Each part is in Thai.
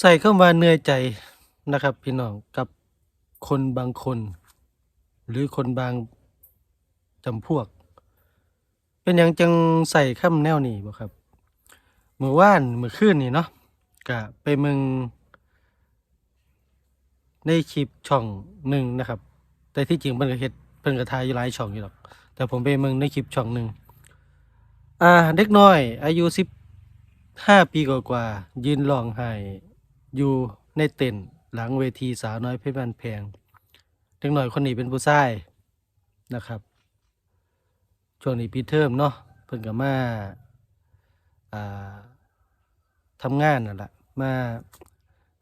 ใส่คำว่าเหนื่อยใจนะครับ พี่น้องกับคนบางคน หรือคนบางจำพวก เป็นหยังจังใส่คำแนวนี้บ่ครับเมื่อวานเมื่อคืนนี่เนาะก็ไปเมืองในคลิปช่องหนึ่งนะครับ แต่ที่จริงเพิ่นก็เฮ็ดเพิ่นก็ถ่ายอยู่หลายช่องอยู่หรอก แต่ผมไปเมืองในคลิปช่องหนึ่งอ่าเด็กน้อย อายุสิบห้าปีกว่าๆยืนร้องไห้ อยู่ในเต็นท์หลังเวทีสาวน้อยเพชรบ้านแพงเด็กน้อยคนนี้เป็นผู้ชายนะครับช่วงนี้ปีเทอมเนาะเพิ่นก็มาอ่ทำงานนั่นแหละมา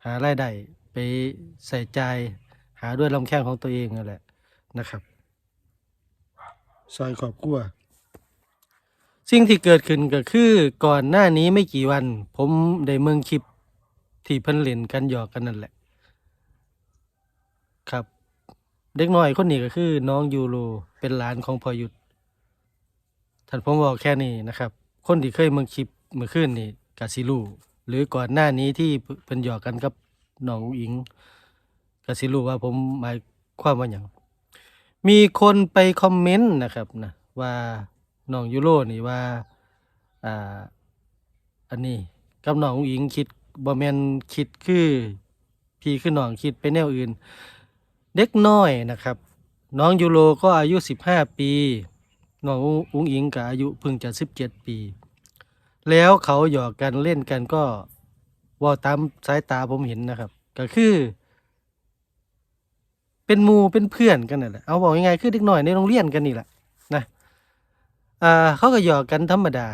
หารายได้ไปใส่ใจหาด้วยลำแข้งของตัวเองนั่นแหละนะครับซอยขอบกลัวสิ่งที่เกิดขึ้นก็คือก่อนหน้านี้ไม่กี่วัน ผมได้เมืองคลิป ที่เพิ่นเล่นกันหยอกกันนั่นแหละ ครับ เด็กน้อยคนนี้ก็คือน้องยูโรเป็นหลานของพอยุทธท่านผมบอกแค่นี้นะครับ คนที่เคยมืองคลิปเมื่อคืนนี่กาซิลูหรือก่อนหน้านี้ที่เพิ่นหยอกกันกับน้องอิงกาซิลูว่าผมหมายความว่าอย่างมีคนไปคอมเมนต์นะครับนะว่าน้องยูโรนี่ว่าอ่าอันนี้กับน้องอิงคิด บ่แมนคิดคือพี่คือน้องคิดไปแนวอื่น เด็กน้อยนะครับ น้องยูโรก็อายุ 15 ปีน้องอุ๋งอิงก็อายุเพิ่งจะ17 ปี แล้วเขาหยอกกันเล่นกันก็ว่าตามสายตาผมเห็นนะครับ ก็คือ เป็นมูเป็นเพื่อนกันนั่นแหละเอาบอกยังไงคือเด็กน้อยในโรงเรียนกันนี่แหละนะอ่าเขาก็หยอกกันธรรมดา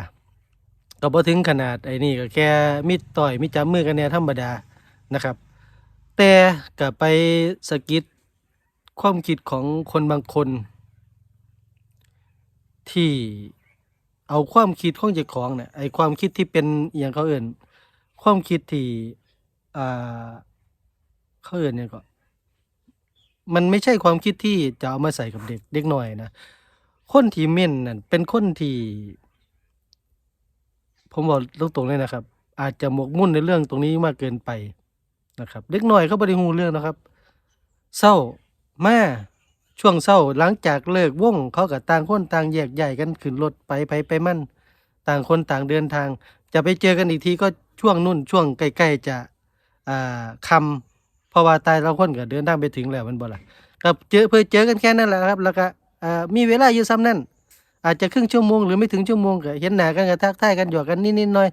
ก็บ่ถึงขนาดไอ้นี่ก็แค่มิดต่อยมิดจับมือกันเนี่ยธรรมดานะครับ แต่ก็ไปสะกิดความคิดของคนบางคน ที่เอาความคิดของเจ้าของเนี่ยไอความคิดที่เป็นอย่างเขาเอื่น ความคิดที่อ่าเขาเอื่นเนี่ยก็มันไม่ใช่ความคิดที่จะเอามาใส่กับเด็กเด็กหน้อยนะคนที่เม่นนั่นเป็นคนที่ ผมบอกตรงๆเลยนะครับ อาจจะหมกมุ่นในเรื่องตรงนี้มากเกินไปนะครับเด็กน้อยเขาบริหูเรื่องนะครับเศร้าแมาช่วงเศร้าหลังจากเลิกวงเขากับต่างคนต่างแยกย้ายกันขึ้นรถไปไปไปมั่น ต่างคนต่างเดินทาง จะไปเจอกันอีกทีก็ช่วงนุ่นช่วงใกล้ๆจะอ่าคำเพราะว่าตายเราคนก็เดินทางไปถึงแล้วมันบ่ละกับเจอเพื่อเจอกันแค่นั้นแหละครับ แล้วก็มีเวลาอยู่ซ้ำนั่น อาจจะครึ่งชั่วโมงหรือไม่ถึงชั่วโมงก็เห็นหน้ากันก็ทักทายกันหยอกกันนิดๆหน่อย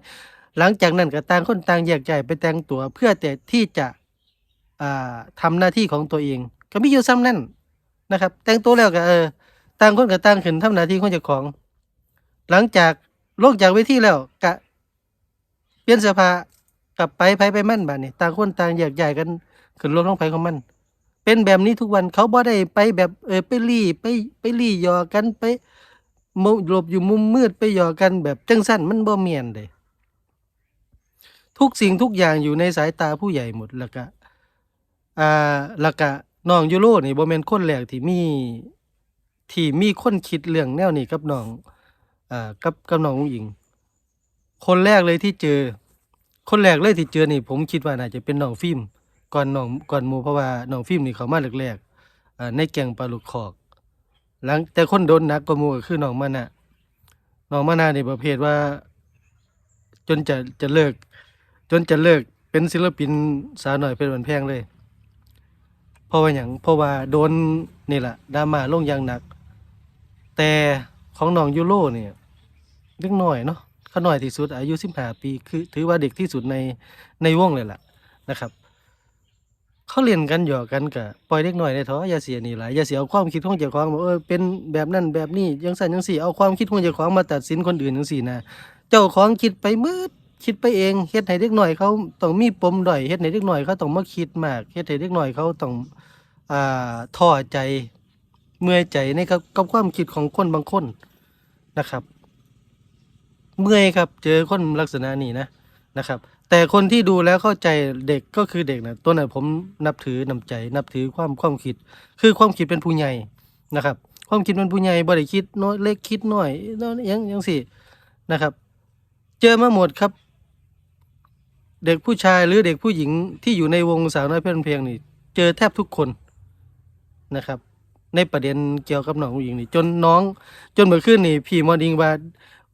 หลังจากนั้นก็ต่างคนต่างแยกย้ายไปแต่งตัวเพื่อแต่ที่จะอ่าทำหน้าที่ของตัวเอง ก็มีอยู่ซ้ำนั่นนะครับ แต่งตัวแล้วก็เออต่างคนก็ต่างขึ้นทำหน้าที่ของเจ้าของ หลังจากลงจากเวทีแล้วกะเปลี่ยนเสื้อผ้ากลับไปไปไปมั่นบ้านนี่ต่างคนต่างแยกย้ายกันขึ้นรถของไผของมัน เป็นแบบนี้ทุกวันเขาบ่ได้ไปแบบเออไปรีไปไปรีหยอกกันไป หลบอยู่มุมมืดไปหยอกกันแบบจังสั้นมันบ่เมียนเลยทุกสิ่งทุกอย่างอยู่ในสายตาผู้ใหญ่หมดแล้วก็อ่าล้วก็น้องยูโรนี่บ่แม่นคนแรกที่มีที่มีคนคิดเรื่องแนวนี้กับน้องอ่ากับกับน้องอิง คนแรกเลยที่เจอ คนแรกเลยที่เจอนี่ผมคิดว่าน่าจะเป็นน้องฟิล์มก่อนน้องก่อนหมูเพราะว่าน้องฟิล์มนี่เขามาแรกๆอ่าในแกงปลาลูกคอก หลังแต่คนโดนหนักกว่าหมู่ก็คือน้องมานะน้องมานะนี่ประเภทว่า จนจะจะเลิก จนจะเลิกเป็นศิลปินสาวหน่อยเป็นวันแพงเลย เพราะว่าอย่างเพราะว่าโดนนี่แหละดราม่าลงอย่างหนัก แต่ของน้องยูโรเนี่ยเล็กน้อยเนาะเขาน้อยที่สุดอายุสิบห้าปี คือถือว่าเด็กที่สุดในในวงเลยล่ะนะครับ เขาเรียนกันหยอกกันกะปล่อยเด็กหน้อยได้ออย่าเสียนี่หลายอย่าเสียเอาความคิดของเจ้าของบอกเออเป็นแบบนั้นแบบนี้ยังสั่นยังสี่เอาความคิดของเจ้าของมาตัดสินคนอื่นจังสี่นะเจ้าของคิดไปมืดคิดไปเองเฮ็ดให้เด็กหน้อยเขาต้องมีปมด้อยเฮ็ดให้เด็กหน้อยเขาต้องมาคิดมากเฮ็ดให้เด็กหน้อยเขาต้องอ่าท้อใจเมื่อยใจในกับกับความคิดของคนบางคนนะครับ เมื่อยครับ เจอคนลักษณะนี้นะนะครับ แต่คนที่ดูแล้วเข้าใจเด็กก็คือเด็กนะตัวนั้นผมนับถือนำใจ นับถือความความคิด คือความคิดเป็นผู้ใหญ่นะครับ ความคิดเป็นผู้ใหญ่บ่ได้คิดน้อยเล็กคิดน้อยน้อยยังยังสินะครับ เจอมาหมดครับ เด็กผู้ชายหรือเด็กผู้หญิงที่อยู่ในวงสาวน้อยเพชรบ้านเพลงนี่ เจอแทบทุกคนนะครับ ในประเด็นเกี่ยวกับน้องอุ้งอิงนี่ จนน้อง จนเมื่อคืนนี่พี่มอดิงว่า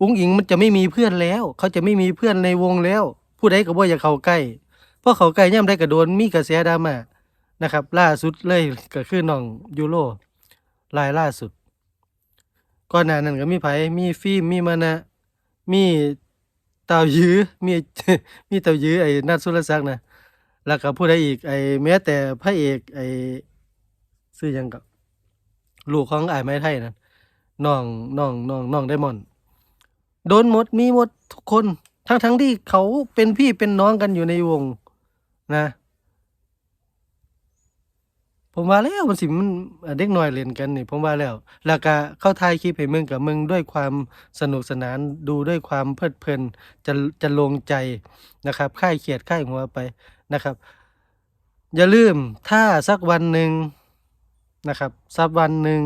อุ้งอิงมันจะไม่มีเพื่อนแล้ว เขาจะไม่มีเพื่อนในวงแล้ว ผู้ใดก็บ่อยากเข้าใกล้เพราะเขาใกล้ย่ำได้ก็โดนมีกระแสดราม่านะครับ ล่าสุดเลยก็คือน้องยูโรรายล่าสุดก่อนหน้านั้นก็มีไผมีฟิล์มมีมานะมีเต่ายื้อมีมีเต่ายื้อไอ้นัทสุรศักดิ์นะแล้วก็ผู้ใดอีกไอ้แม้แต่พระเอกไอ้ชื่อยังก็ลูกของอ้ายไม้ไทยนั่นน้องน้องน้องน้องไดมอนด์โดนหมดมีหมดทุกคน ทั้งทั้งที่เขาเป็นพี่เป็นน้องกันอยู่ในวง นะ ผมว่าแล้วมันสิมันเด็กน้อยเล่นกันนี่ผมว่าแล้ว แล้วก็เข้าถ่ายคลิปให้มึงกับมึงด้วยความสนุกสนานดูด้วยความเพลิดเพลินจะจะลงใจนะครับค่ายเขียดค่ายหัวไปนะครับ อย่าลืมถ้าสักวันหนึ่งนะครับสักวันหนึ่ง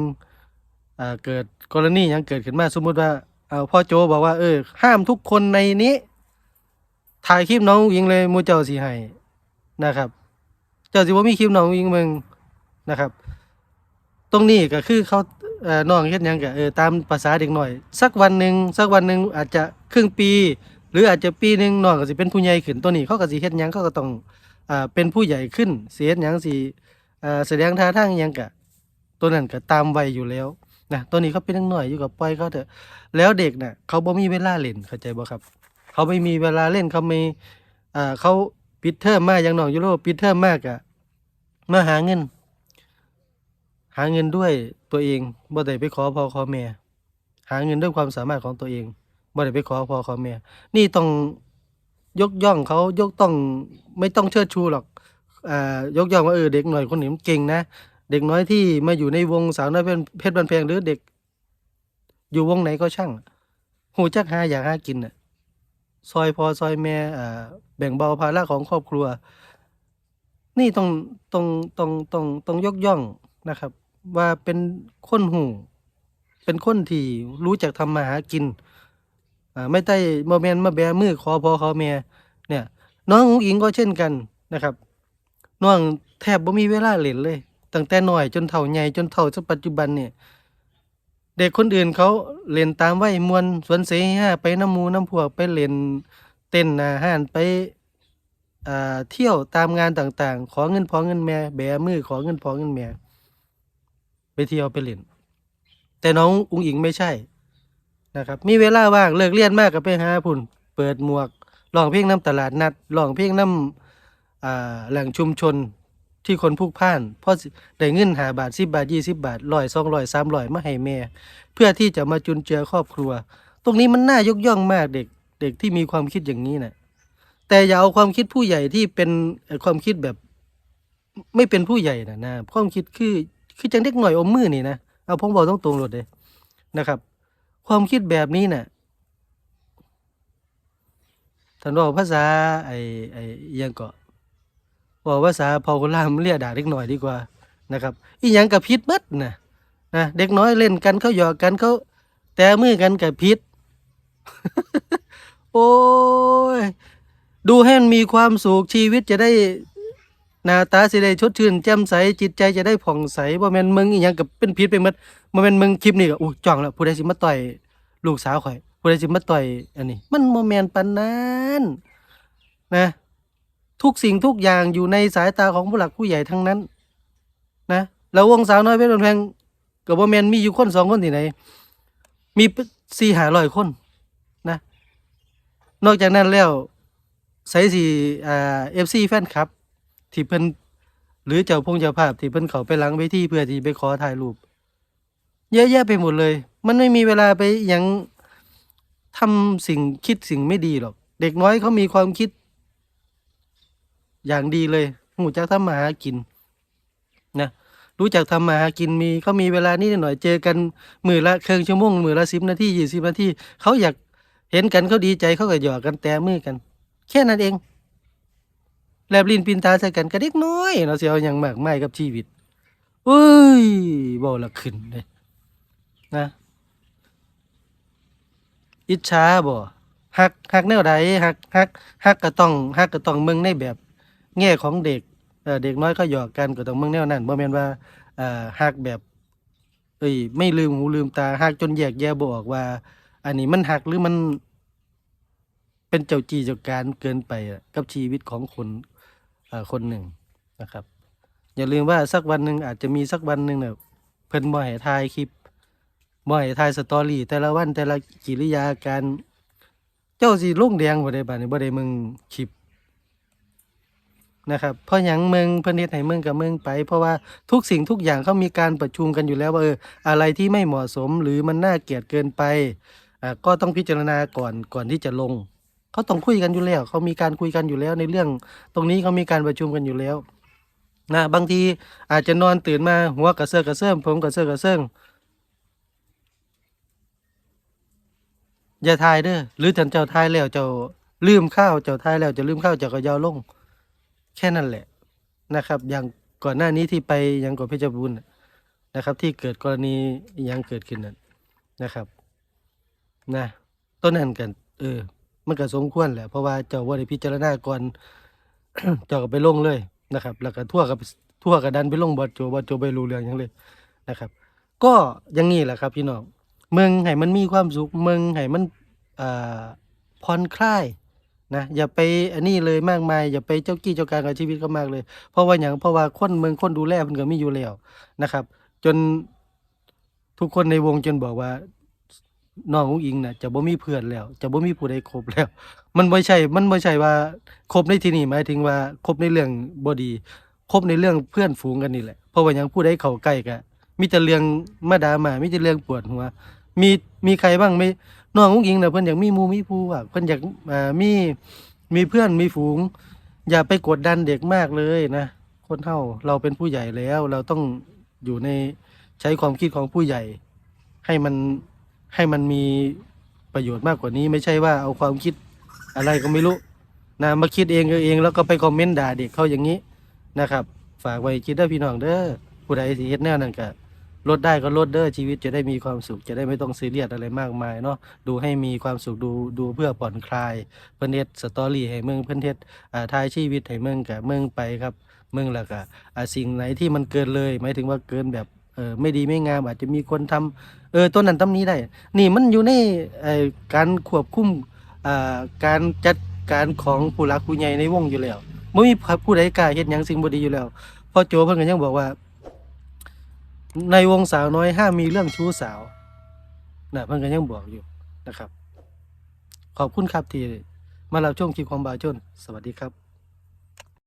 เกิดกรณียังเกิดขึ้นมาสมมุติว่าเอาพ่อโจบอกว่าเออห้ามทุกคนในนี้ ถ่ายคลิปน้องอุ๋งอิงเลยมูเจ้าสิให้นะครับ เจ้าสิว่ามีคลิปน้องอุ๋งอิงมึงนะครับ ตรงนี้ก็คือเขาเอ่อน้องเฮ็ดหยังก็เออตามภาษาเด็กหน่อย สักวันหนึ่งสักวันหนึ่งอาจจะครึ่งปี หรืออาจจะปีหนึ่งน้องก็สิเป็นผู้ใหญ่ขึ้นตัวนี้เขาก็สิเฮ็ดหยังเขาก็ต้องอ่าเป็นผู้ใหญ่ขึ้นสิเฮ็ดหยังสิอ่าแสดงท่าทางหยังก็ตัวนั้นก็ตามวัยอยู่แล้วนะตัวนี้เขาเป็นเด็กน้อยอยู่กับปล่อยเขาเถอะแล้วเด็กน่ะเขาบ่มีเวลาเล่นเข้าใจบ่ครับ เขาไม่มีเวลาเล่นเขาไม่อ่าเขาปิดเทอมมาอย่างน้องยูโรปิดเทอมมากอะมาหาเงิน หาเงินด้วยตัวเองบ่ได้ไปขอพ่อขอแม่หาเงินด้วยความสามารถของตัวเองบ่ได้ไปขอพ่อขอแม่นี่ต้องยกย่องเขายกต้องไม่ต้องเชิดชูหรอกอ่ายกย่องว่าเออเด็กหน่อยคนนี้มันเก่งนะเด็กน้อยที่มาอยู่ในวงสาวน้อยเป็นเพชรบันเพงหรือเด็ก อยู่วงไหนก็ช่างหูจักหาอยากหากินน่ะ ซอยพอซอยแม่แบ่งเบาภาระของครอบครัว นี่ต้องต้องต้องต้องต้องยกย่องนะครับ ว่าเป็นคนหูเป็นคนที่รู้จักทำมาหากินไม่ได้มาแมนมาแบมือขอพอขอแม่เนี่ย น้ององอิงก็เช่นกันนะครับ น้องแทบบ่มีเวลาเล่นเลยตั้งแต่น้อยจนเฒ่าใหญ่จนเฒ่าจนปัจจุบันเนี่ย เด็กคนอื่นเขาเล่นตามวัยมวนสวนเสฮาไปน้ำมูน้ำพวกไปเล่นเต้นหนาหานไปเที่ยวตามงานต่างๆ ขอเงินพอเงินแม่แบมือขอเงินพอเงินแม่ไปเที่ยวไปเล่น แต่น้องอุ๋งอิงไม่ใช่นะครับ มีเวลาว่างเลิกเรียนมากก็ไปหาพุ่น เปิดหมวกร้องเพลงน้ำตลาดนัดร้องเพลงน้ำแหล่งชุมชน ที่คนพลุกพ่านพราะสิได้เงินหาบาทสิบาทยี่สิบาทร้อยสองร้อยสามร้อยมาให้แม่ เพื่อที่จะมาจุนเจือครอบครัว ตรงนี้มันน่ายกย่องมากเด็กเด็กที่มีความคิดอย่างนี้นะแต่อย่าเอาความคิดผู้ใหญ่ที่เป็นความคิดแบบ ไม่เป็นผู้ใหญ่นะนะความคิดคือคือจังเด็กหน่อยอมมือนี่นะเอาผมบอกต้องตรงๆเลยนะครับ ความคิดแบบนี้น่ะท่านบอกภาษาไอ้ไอ้ยังก็ บอกภาษาพอคุลามเรียกด่าเด็กหน่อยดีกว่านะครับ อีหยังกับพิษเบิดนะนะเด็กน้อยเล่นกันเขาหยอกกันเขาแต่มือกันกับพิษโอ้ยดูให้มันมีความสุขชีวิตจะได้หน้าตาสิได้ชดชื่นแจ่มใสจิตใจจะได้ผ่องใสบ่แม่นมึงอีหยังกับเป็นพิษไปหมดบ่แม่นมึงคลิปนี้ก็อู้จ้องแล้วผู้ใดสิมาต่อยลูกสาวข่อยผู้ใดสิมาต่อยอันนี้ มันบ่แม่นปานนั้นนะ ทุกสิ่งทุกอย่างอยู่ในสายตาของผู้หลักผู้ใหญ่ทั้งนั้น นะแล้ววงสาวน้อยเพชรบนแพงก็บ่แมนมีอยู่คนสองคนที่ไหน มีสี่หาร้อยคนนะ นอกจากนั้นแล้วใส่สี่เอฟซีแฟนคลับ ที่เพิ่นหรือเจ้าพงเจ้าภาพที่เพิ่นเขาไปหลังเวทีเพื่อที่ไปขอถ่ายรูป เยอะแยะไปหมดเลย มันไม่มีเวลาไปยังทำสิ่งคิดสิ่งไม่ดีหรอก เด็กน้อยเขามีความคิด อย่างดีเลยหูจักทำมาหากินนะรู้จักทำมาหากินมีเขามีเวลานิดหน่อยเจอกันมือละเครึ่องชั่วโมงมือละสิบนาทียี่สิบนาทีเขาอยากเห็นกันเขาดีใจเขาก็หยอกกันแต้มือกัน แค่นั้นเอง แลบลิ้นปินตาใส่กันก็เด็กน้อยเราเสียอย่างมากไม่กับชีวิตเอ้ยบ่ละขึ้นเลยนะอิจฉาบ่ฮักฮักแนวใดฮักฮักฮักก็ต้องฮักก็ต้องเมืองในแบบ แง่ของเด็กเเด็กน้อยก็หยอกกันก็ต้องเมืองแนวนั้นบ่แม่นว่าเอ่อฮักแบบเอ้ยไม่ลืมหูลืมตาฮักจนแยกแยะบ่ออกว่า อันนี้มันฮักหรือมัน เป็นเจ้าจีเจ้าการเกินไปกับชีวิตของคนคนหนึ่งนะครับ อย่าลืมว่าสักวันหนึ่งอาจจะมีสักวันหนึ่งเนี่ยเพิ่นบ่ให้ถ่ายคลิปบ่ให้ถ่ายสตอรี่แต่ละวันแต่ละกิริยาการ เจ้าสิลงแดงบ่ได้บาดนี้บ่ได้มึงคลิป นะครับเพราะหยังมึงเพิ่นเฮ็ดให้มึงกับมึงไป เพราะว่าทุกสิ่งทุกอย่างเขามีการประชุมกันอยู่แล้วว่าเอออะไรที่ไม่เหมาะสมหรือมันน่าเกลียดเกินไปอ่าก็ต้องพิจารณาก่อนก่อนที่จะลงเขาต้องคุยกันอยู่แล้วเขามีการคุยกันอยู่แล้วในเรื่อง ตรงนี้เขามีการประชุมกันอยู่แล้วนะบางทีอาจจะนอนตื่นมาหัวกระเซาะกระเซิมผมกระเซาะกระเซิงอย่าทายเด้อหรือท่านเจ้าทายแล้วเจ้าลืมข้าวเจ้าทายแล้วจะลืมข้าวเจ้าก็ยาวลง แค่นั้นแหละนะครับ อย่างก่อนหน้านี้ที่ไปยังกบเพชรบูรณ์นะครับ ที่เกิดกรณียังเกิดขึ้นนั่นนะครับนะต้นนั้นกัน เออ มันก็สมควรแหละเพราะว่าเจ้าว่าได้พิจารณาก่อนเจ้าก็ไปลงเลยนะครับ แล้วก็ทั่วกับทั่วกับดันไปลงบอดโจบอดโจไปรู้เรื่องหยังเลยนะครับ ก็ย่างนี้แหละครับพี่น้องเมืองให้มันมีความสุขเมืองให้มันอ่าผ่อนคลาย นะอย่าไปอันนี้เลยมากมายอย่าไปเจ้ากี้เจ้าการกับชีวิตเขามากเลย เพราะว่าอย่างเพราะว่าคนเมืองคนดูแลมันก็มีอยู่แล้วนะครับ จนทุกคนในวงจนบอกว่าน้องอุ้งอิงน่ะจะบ่มีเพื่อนแล้ว จะบ่มีผู้ใดคบแล้ว มันไม่ใช่ มันไม่ใช่ว่าคบในที่นี้หมายถึงว่าคบในเรื่องบ่ดีคบในเรื่องเพื่อนฝูงกันนี่แหละเพราะว่ายังผู้ใดเข้าใกล้ก็มีแต่เรื่องมาดามามีแต่เรื่องปวดหัวมีมีใครบ้างไม่ น้องอุ้งอิงน่ะเพิ่อนอยากมีมูมีผู้อะเพิ่อนอยากมีมีเพื่อนมีฝูง อย่าไปกดดันเด็กมากเลยนะคนเฮาเราเป็นผู้ใหญ่แล้ว เราต้องอยู่ในใช้ความคิดของผู้ใหญ่ ให้มันให้มันมีประโยชน์มากกว่านี้ ไม่ใช่ว่าเอาความคิดอะไรก็ไม่รู้นะมาคิดเองเออเองแล้วก็ไปคอมเมนต์ด่าเด็กเขาอย่างนี้นะครับ ฝากไว้คิดเด้พี่น้องเด้อผู้ใดสิเฮ็ดแนวนั้นก็ ลดได้ก็ลดเด้อชีวิตจะได้มีความสุขจะได้ไม่ต้องซีเรียสอะไรมากมายเนาะดูให้มีความสุขดูดูเพื่อผ่อนคลายเพิ่นเฮ็ดสตอรี่ให้มึงเพิ่นเฮ็ดอ่าทายชีวิตให้มึงก็มึงไปครับมึงแล้วก็อ่าสิ่งไหนที่มันเกินเลยหมายถึงว่าเกินแบบเออไม่ดีไม่งามอาจจะมีคนทำเออต้นนั้นต้นนี้ได้ นี่มันอยู่ในออการควบคุมอ่าการจัดการของผู้หลักผู้ใหญ่ในวงอยู่แล้วไม่มีผู้ใดกล้าเฮ็ดหยังสิ่งบ่ดีอยู่แล้วพ่อโจเพิ่นก็ยังบอกว่า ในวงสาวน้อยห้ามมีเรื่องชู้สาวนะเพื่อนก็ยังบอกอยู่นะครับ ขอบคุณครับที่มารับชมคลิปของบาจนสวัสดีครับ